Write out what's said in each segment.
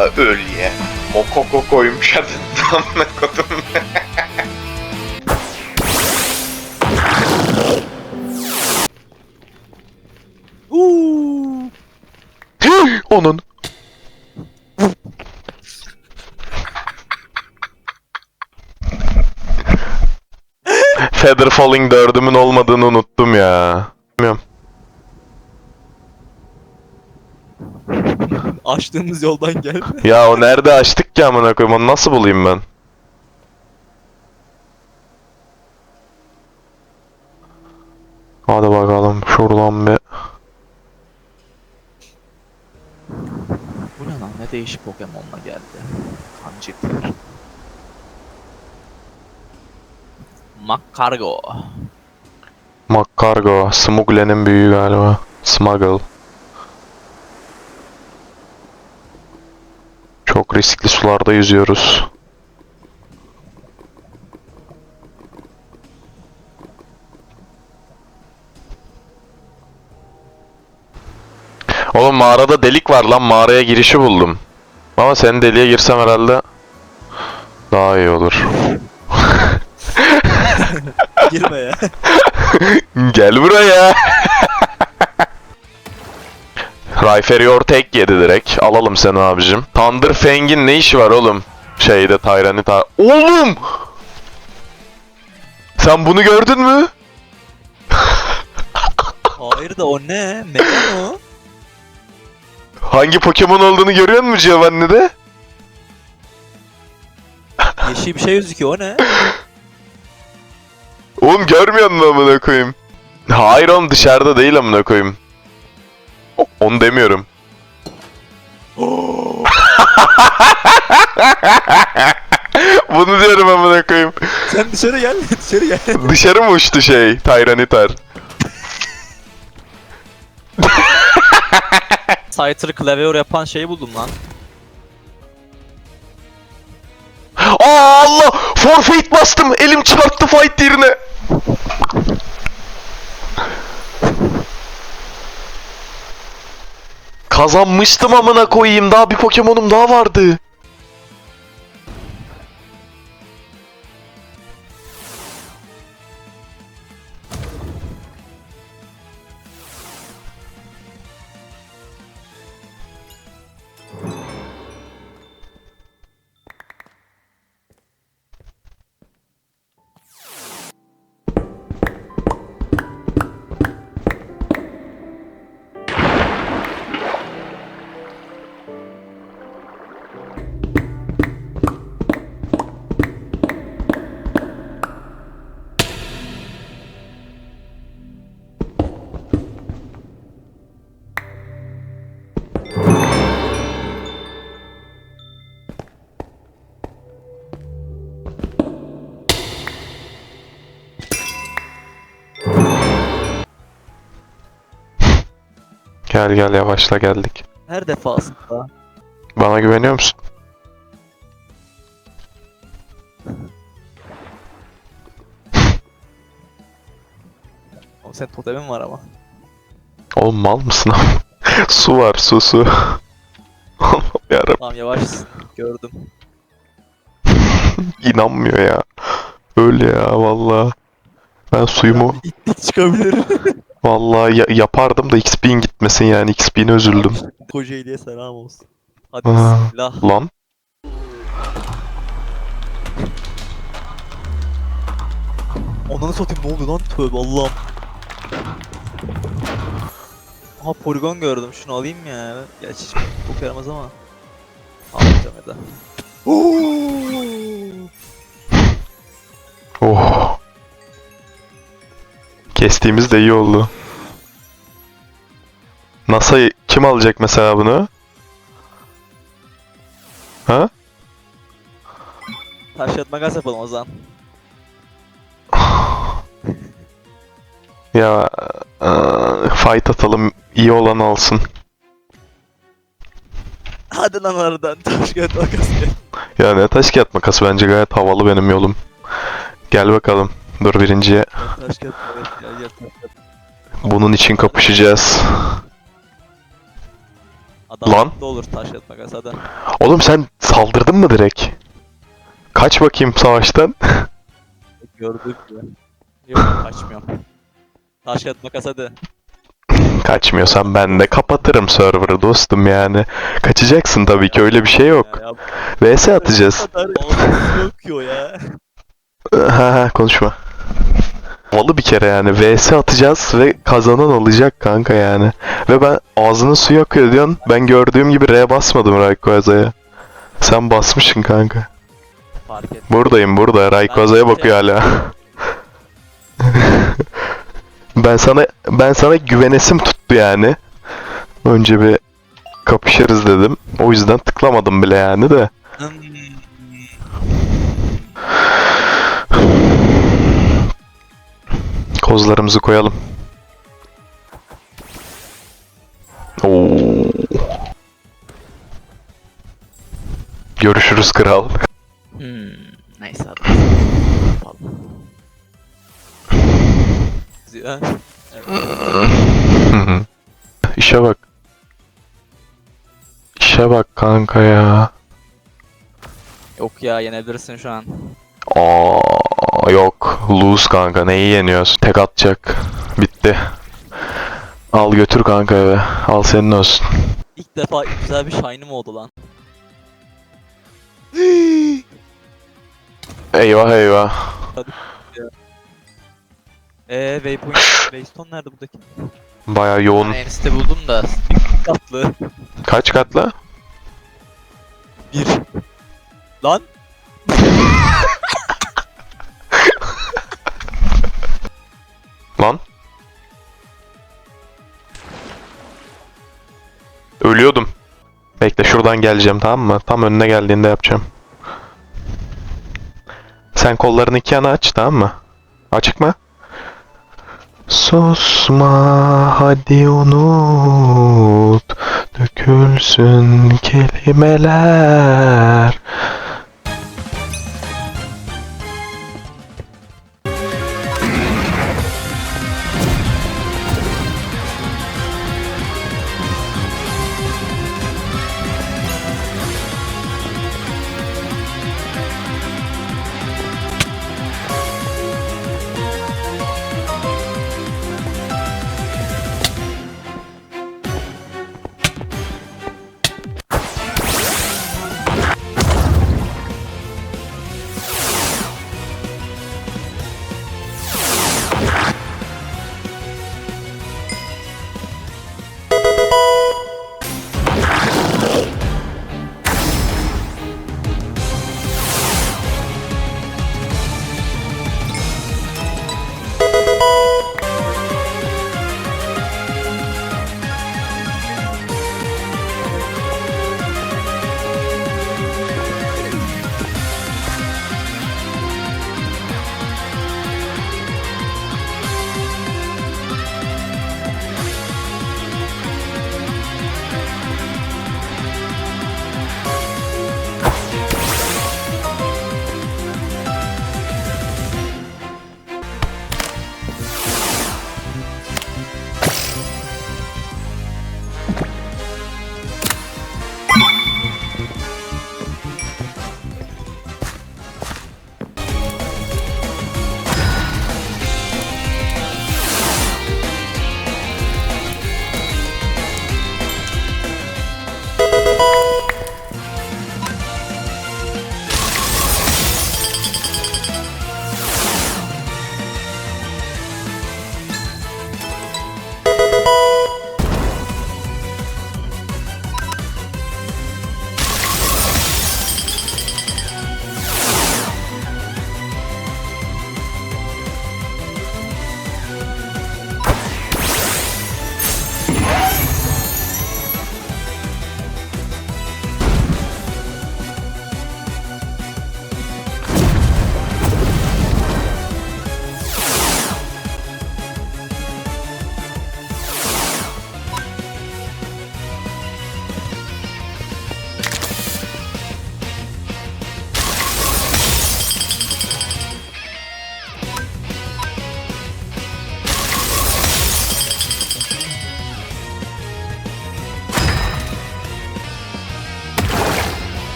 Allah öl ya. Mokoko koymuş adını amına kodum. Onun. Feather Falling 4'ümün olmadığını unuttum ya. Bilmiyorum. Açtığımız yoldan gel. Ya o nerede açtık ki amına koyayım onu nasıl bulayım ben? Hadi bakalım şuradan bir. Bu ne lan? Ne değişik Pokemon'la geldi. Kancıklar. Makargo. Makargo. Smuggle'nin büyüğü galiba. Smuggle. Çok riskli sularda yüzüyoruz. Oğlum mağarada delik var lan mağaraya girişi buldum. Ama senin deliğe girsem herhalde daha iyi olur. Girme ya. Gel buraya. Rayferior tek yedi direkt. Alalım seni abicim. Thunder Fang'in ne işi var oğlum? Şeyde Tyranitar. Oğlum! Sen bunu gördün mü? Hayır da o ne? Megan o. Hangi Pokemon olduğunu görüyor musun Giovanni'de? Yeşil bir şey gözüküyor o ne? Oğlum görmüyor musun amına koyayım? Hayır oğlum dışarıda değil amına koyayım. Onu demiyorum. Bunu diyorum amına koyayım. Sen dışarı gel. Dışarı gel. Dışarı mı uçtu şey Tyranitar? Scyther Clavior yapan şeyi buldum lan. Aa Allah! Forfeit bastım. Elim çarptı fight yerine. Kazanmıştım amına koyayım. Daha bir Pokemon'um daha vardı. Gel gel yavaşla geldik. Her defasında. Bana güveniyor musun? Oğlum senin totemin var ama. Oğlum mal mısın su var su su. Allah'ım yarabbim Tamam yavaş. Gördüm. inanmıyor ya. Öyle ya valla. Ben suyumu İttik çıkabilir. Vallahi ya- yapardım da XP'in gitmesin yani XP'ne üzüldüm. Kocaeli'ye selam olsun. Hadi Aa. bismillah. Lan. Onları satayım ne oldu lan? Tövbe Allah'ım. Aha poligon gördüm şunu alayım ya. Gerçi hiç bok yaramaz ama. Almayacağım ya da. Oh. Kestiğimiz de iyi oldu. NASA kim alacak mesela bunu? Ha? Taş kağıt makas yapalım o zaman. Ya eee, fight atalım iyi olan alsın. Hadi lan aradan taş kağıt makas gel. Ya ne taş kağıt makas bence gayet havalı benim yolum. Gel bakalım. Dur birinciye. Taş kağıt makas gel gel taş kağıt. Bunun için kapışacağız. Adam Lan. olur taş kağıt makas hadi. Oğlum sen saldırdın mı direkt? Kaç bakayım savaştan. Gördük ya. Yok kaçmıyorum. Taş kağıt makas hadi. Kaçmıyorsan ben de kapatırım server'ı dostum yani. Kaçacaksın tabii ki öyle bir şey yok. Ya, ya, VS atacağız. Bu kadar ağzınız yok ya. Ha ha konuşma. Havalı bir kere yani. VS atacağız ve kazanan alacak kanka yani. Ve ben ağzının suyu akıyor diyorsun. Ben gördüğüm gibi R basmadım Rayquaza'ya. Sen basmışsın kanka. Fark. Buradayım burada. Rayquaza'ya bakıyor hala. ben sana ben sana güvenesim tuttu yani. Önce bir kapışırız dedim. O yüzden tıklamadım bile yani de. Kozlarımızı koyalım. Oo. Görüşürüz kral. Hmm. Neyse hadi. İşe bak. İşe bak kanka ya. Yok ya yenebilirsin şu an. Aa, yok. Lose kanka. Neyi yeniyorsun? Tek atacak. Bitti. Al götür kanka eve. Al senin olsun. İlk defa güzel bir shine'ım oldu lan. Eyvah eyvah. Eee Waypoint, Waystone nerede buradaki? Baya yoğun. Ben enste buldum da katlı. Kaç katla? Bir. Lan. Ölüyordum. Bekle şuradan geleceğim tamam mı? Tam önüne geldiğinde yapacağım. Sen kollarını iki yana aç tamam mı? Açık mı? Susma hadi unut Dökülsün kelimeler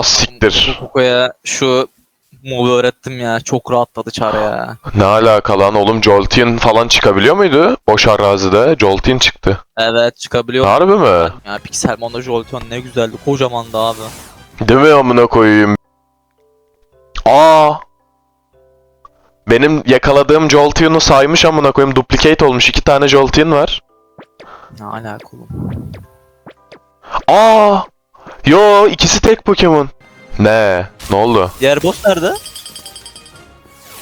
Az siktir. Koko'ya şu mobu öğrettim ya. Çok rahatladı çar ya. Ne alaka lan oğlum Jolteon falan çıkabiliyor muydu? Boş arazide Jolteon çıktı. Evet çıkabiliyor. Harbi mi? Ya Pixelmon'da Jolteon ne güzeldi. Kocamandı abi. Değil mi amına koyayım? Aa! Benim yakaladığım Jolteon'u saymış amına koyayım. Duplicate olmuş. iki tane Jolteon var. Ne alaka oğlum. Aa! Yo ikisi tek Pokemon. Ne? Ne oldu? Diğer boss nerede?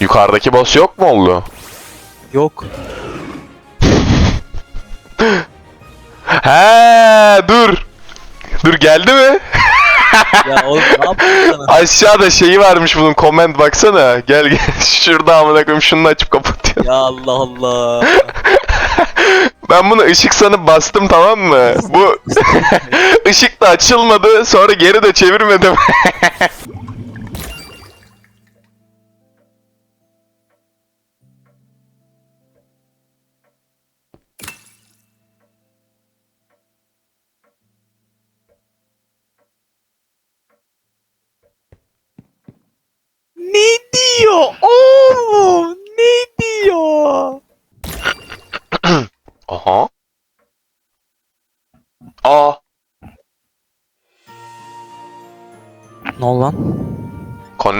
Yukarıdaki boss yok mu oldu? Yok. He dur. Dur geldi mi? ya oğlum ne yapıyorsun? Aşağıda şeyi varmış bunun comment baksana. Gel gel. Şurada amına koyayım şunu açıp kapatıyor. Ya Allah Allah. Ben bunu ışık sanıp bastım tamam mı? Bu ışık da açılmadı. Sonra geri de çevirmedim. ne diyor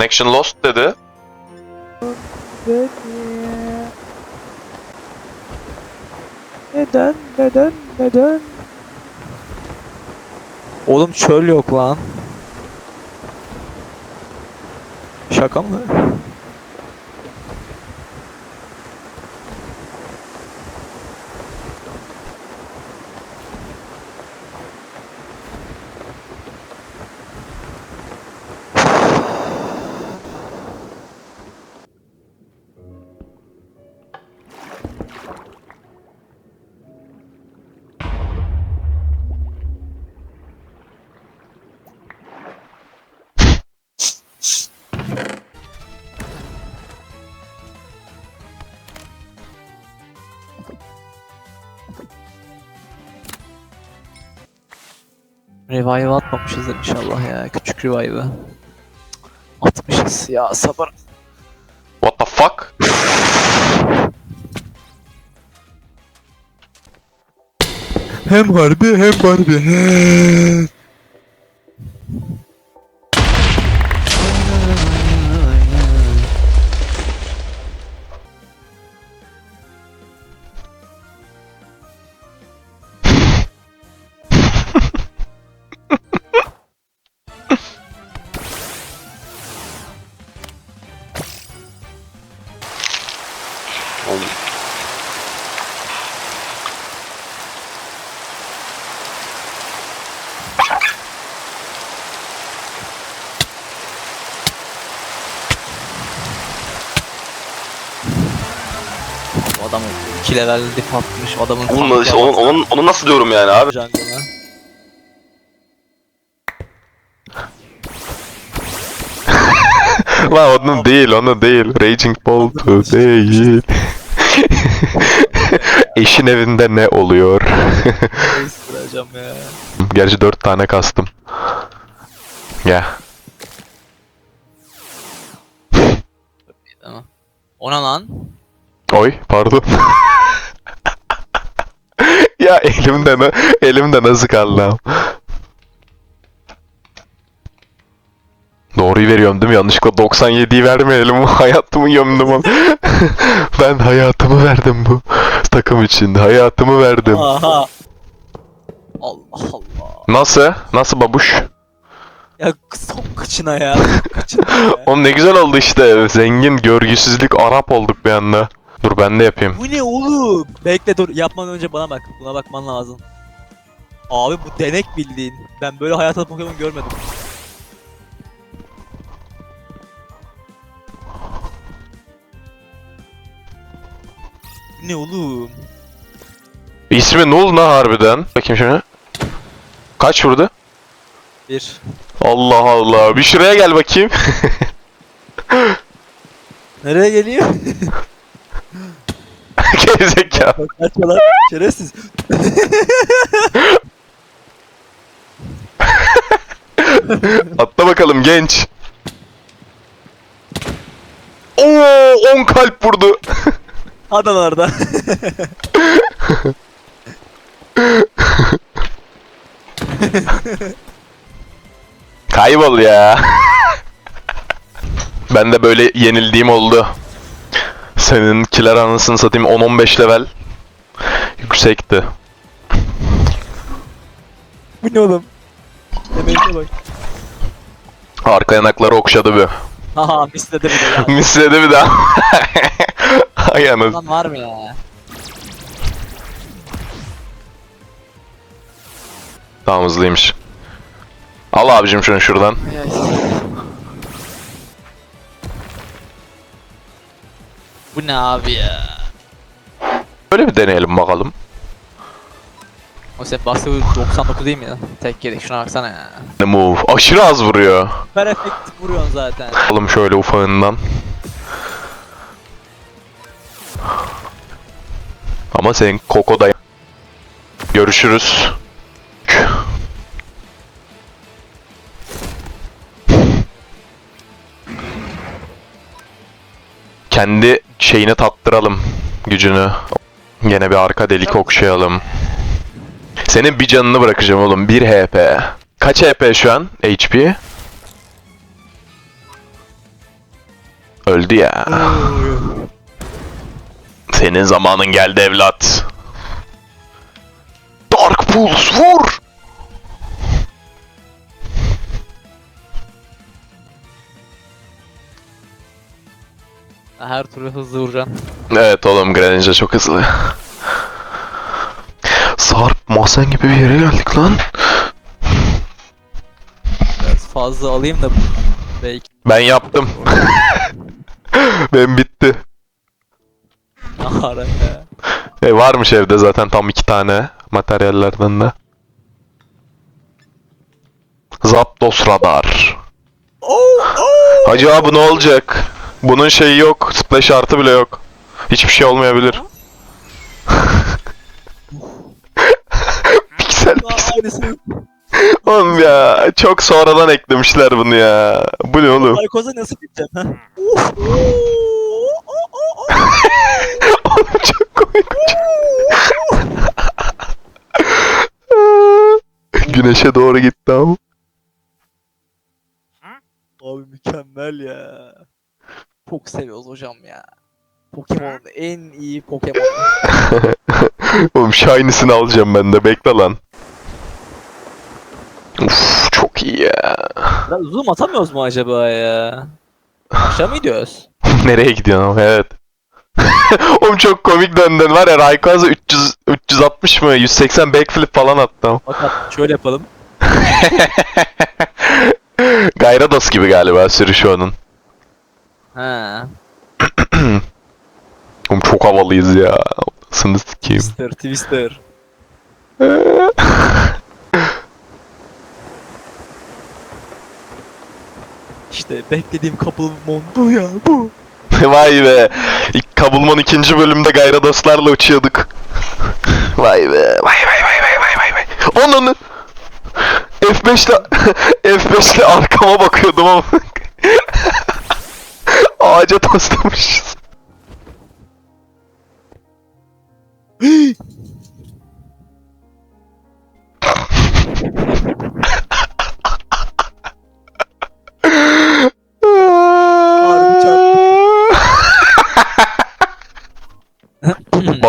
Connection lost dedi. Neden? Neden? Neden? Oğlum çöl yok lan. Şaka mı? Revive atmamışızdır inşallah ya. Küçük revive'ı. Atmışız ya sabır. What the fuck? Hem harbi hem Barbie. Adam 2 level dip atmış adamın Onun, tankı onun, onun, onu nasıl diyorum yani abi? jungle'ına. Lan onun değil, onu değil. Raging Bolt değil. Eşin evinde ne oluyor? Ya. Gerçi dört tane kastım. Ya. Tamam. Ona lan. Oy pardon. ya elimde ne, elimde nasıl kaldı Doğruyu veriyorum değil mi? Yanlışlıkla 97'yi vermeyelim. Hayatımı gömdüm ama. ben hayatımı verdim bu takım için. Hayatımı verdim. Aha. Allah Allah. Nasıl? Nasıl babuş? Ya son kıçına ya. Kıçına ya. Oğlum ne güzel oldu işte. Zengin, görgüsüzlük, Arap olduk bir anda. Dur ben de yapayım. Bu ne oğlum? Bekle dur yapmadan önce bana bak. Buna bakman lazım. Abi bu denek bildiğin. Ben böyle hayatımda Pokemon görmedim. Ne oğlum? İsmi ne harbiden? Bakayım şuna. Kaç vurdu? Bir. Allah Allah. Bir şuraya gel bakayım. Nereye geliyor? Gerizekalı. Kaçma lan. Şerefsiz. Atla bakalım genç. Oo 10 kalp vurdu. Orada. Kaybol ya. ben de böyle yenildiğim oldu. Seninkiler anasını satayım 10-15 level. Yüksekti. Bu ne oğlum? Emeğine bak. Arka yanakları okşadı bir. Haha misledi bir de ya. Misledi bir daha. Ay anasını. Lan var mı ya? Tamam hızlıymış. Al abicim şunu şuradan. Bu ne abi ya? Böyle bir deneyelim bakalım. O sen bastı 99 değil mi ya? Tek yedik şuna baksana ya. The move. Aşırı az vuruyor. Süper efekt vuruyorsun zaten. Alalım şöyle ufağından. Ama senin Koko da... Görüşürüz. Kendi şeyini tattıralım gücünü. Gene bir arka delik okşayalım. Senin bir canını bırakacağım oğlum. 1 HP. Kaç HP şu an? HP? Öldü ya. Senin zamanın geldi evlat. Dark Pulse vur! Her türlü hızlı vuracaksın. Evet oğlum Greninja çok hızlı. Sarp masen gibi bir yere geldik lan. Biraz fazla alayım da belki Ben yaptım. Benim bitti. Ara ya. E varmış evde zaten tam iki tane materyallerden de. Zapdos radar. Hacı abi ne olacak? Bunun şeyi yok. Splash artı bile yok. Hiçbir şey olmayabilir. piksel piksel. Oğlum ya çok sonradan eklemişler bunu ya. Bu ne oğlum? Aykoz'a nasıl gideceksin ha? Oğlum çok komik. Güneşe doğru gitti ama. Abi mükemmel ya. Çok seviyoruz hocam ya. Pokemon'un en iyi Pokemon. Oğlum Shiny'sini alacağım ben de bekle lan. Uf çok iyi ya. Biraz zoom atamıyoruz mu acaba ya? Aşağı mı gidiyoruz? Nereye gidiyorsun evet. Oğlum çok komik döndün var ya Rayquaza 300 360 mı 180 backflip falan attım. Bak at, şöyle yapalım. Gyarados gibi galiba sürüşü onun. Ha. Oğlum çok havalıyız ya. Sını sikeyim. Twister, Twister. İşte beklediğim Kapılmon bu ya bu. Vay be. Kabulman ikinci bölümde Gyaradoss'larla uçuyorduk. vay be. Vay vay vay vay vay vay vay. Onun F5'te F5'te arkama bakıyordum ama ağaca toslamışız.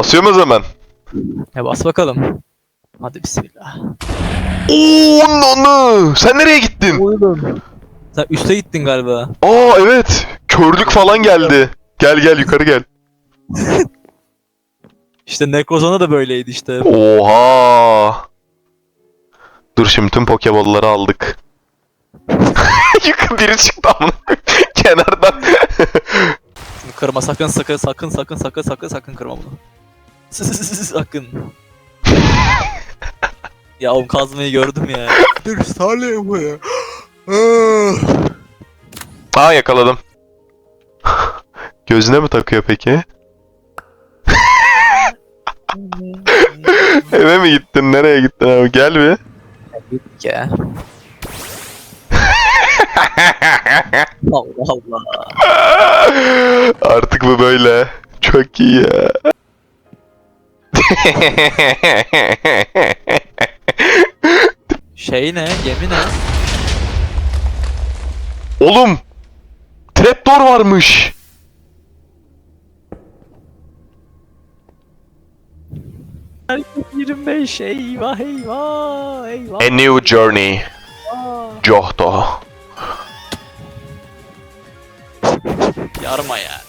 Basıyor mu hemen? Ya bas bakalım. Hadi bismillah. Oo nonu. Sen nereye gittin? Oğlum. Sen üste gittin galiba. Aa evet. Körlük falan geldi. Gel gel yukarı gel. İşte Necrozona da böyleydi işte. Oha. Dur şimdi tüm Pokeball'ları aldık. Yukarı biri çıktı amına. Kenardan. Şunu kırma sakın sakın sakın sakın sakın sakın sakın kırma bunu. Sakın. ya oğlum kazmayı gördüm ya. Dur Salih bu ya. Aa yakaladım. Gözüne mi takıyor peki? Eve mi gittin? Nereye gittin abi? Gel bir. ya. Allah Allah. Artık bu böyle. Çok iyi ya. Şey ne? Gemi ne? Oğlum! Trapdoor varmış. Herkes 25 eyvah eyvah eyvah. A new journey. Johto. Yarma ya.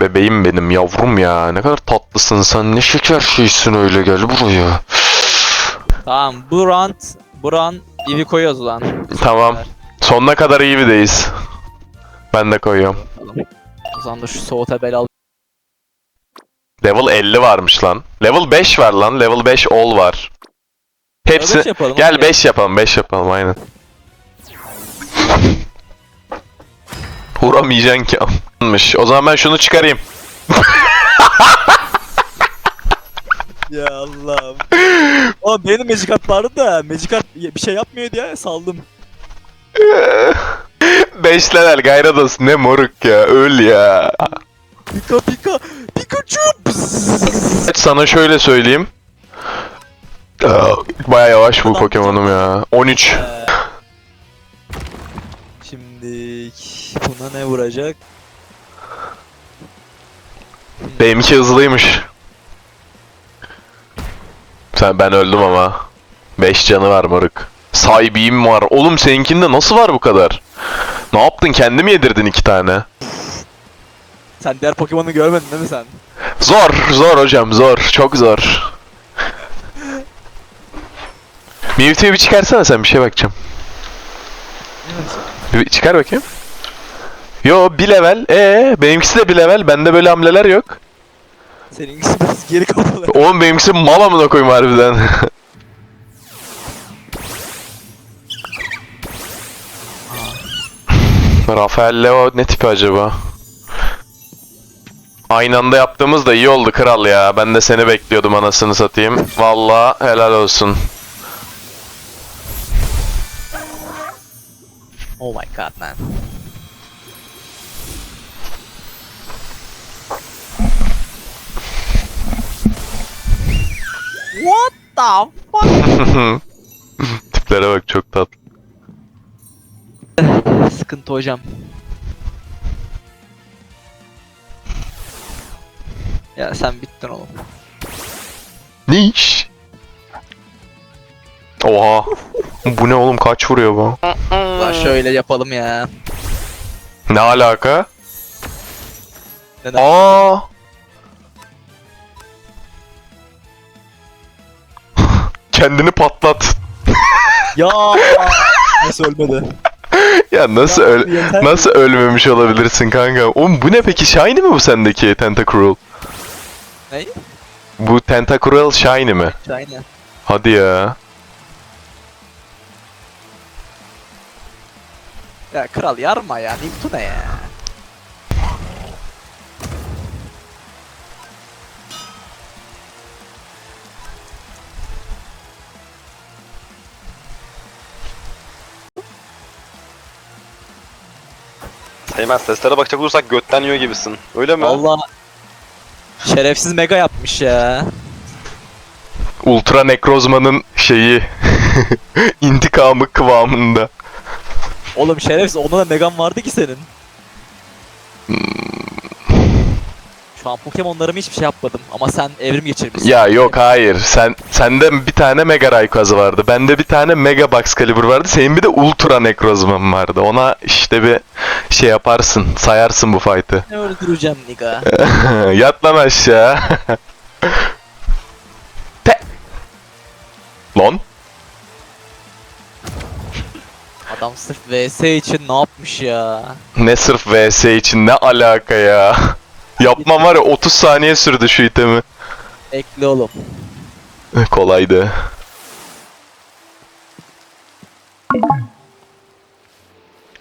Bebeğim benim yavrum ya. Ne kadar tatlısın sen. Ne şeker şeysin öyle gel buraya. Tamam bu round ivi koyuyoruz lan. Tamam. Sonuna kadar iyi videoyuz. Ben de koyuyorum. O zaman da şu soğuta bel al. Level 50 varmış lan. Level 5 var lan. Level 5 all var. Hepsi... Beş yapalım, Gel hadi. 5 yapalım. 5 yapalım aynen. Vuramayacaksın ki ammış. O zaman ben şunu çıkarayım. Ya Allah'ım. Oğlum benim Magic Art vardı da Magic Art bir şey yapmıyor diye saldım. 5 level Gyarados ne moruk ya. Öl ya. Pika pika Pikachu. Sana şöyle söyleyeyim. Baya yavaş bu Pokemon'um ya. 13. Ee, Şimdi buna ne vuracak? Benimki hızlıymış. Sen ben öldüm ama. 5 canı var moruk. Sahibiğim var. Oğlum seninkinde nasıl var bu kadar? Ne yaptın? Kendi mi yedirdin iki tane? Sen diğer Pokemon'u görmedin değil mi sen? Zor, zor hocam, zor. Çok zor. Mewtwo'yu bir çıkarsana sen bir şey bakacağım. Bir çıkar bakayım. Yo bir level. Ee benimkisi de bir level. Bende böyle hamleler yok. Seninkisi biraz geri kapalı. Oğlum benimkisi mal amına koyayım harbiden. Rafael Leo ne tipi acaba? Aynı anda yaptığımız da iyi oldu kral ya. Ben de seni bekliyordum anasını satayım. Valla helal olsun. Oh my god man. What the fuck? Tiplere bak çok tatlı. Sıkıntı hocam. Ya sen bittin oğlum. Ne iş? Oha. Bu ne oğlum kaç vuruyor bu? Ulan şöyle yapalım ya. Ne alaka? Neden? Aa. Kendini patlat. Ya nasıl ölmedi? Ya nasıl Ya öl yeter. nasıl ölmemiş olabilirsin kanka? Oğlum bu ne peki? Shiny mi bu sendeki Tentacruel? Ne? Bu Tentacruel Shiny mi? Aynen. Hadi ya. Ya kral yarma ya. Niptu ne ya? Eymen seslere bakacak olursak götten yiyor gibisin. Öyle mi? Valla şerefsiz mega yapmış ya. Ultra Necrozma'nın şeyi intikamı kıvamında. Oğlum şerefsiz onda da megan vardı ki senin. Şu an Pokemon'larıma hiçbir şey yapmadım ama sen evrim geçirmişsin. Ya yok hayır. Sen sende bir tane Mega Rayquaza vardı. Bende bir tane Mega Box Calibur vardı. Senin bir de Ultra Necrozman vardı. Ona işte bir şey yaparsın. Sayarsın bu fight'ı. Ne öldüreceğim niga. Yat lan aşağı. Adam sırf VS için ne yapmış ya? Ne sırf VS için ne alaka ya. Yapmam var ya 30 saniye sürdü şu itemi. Ekle oğlum. Kolaydı.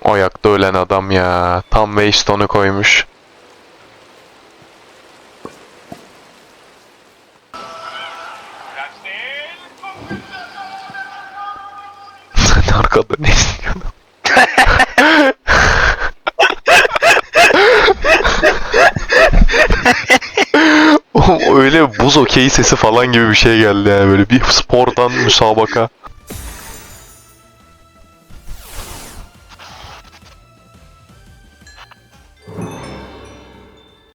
Ayakta ölen adam ya. Tam Waystone'u koymuş. Arkada ne istiyorsun? Oğlum öyle buz okeyi sesi falan gibi bir şey geldi yani böyle bir spordan müsabaka.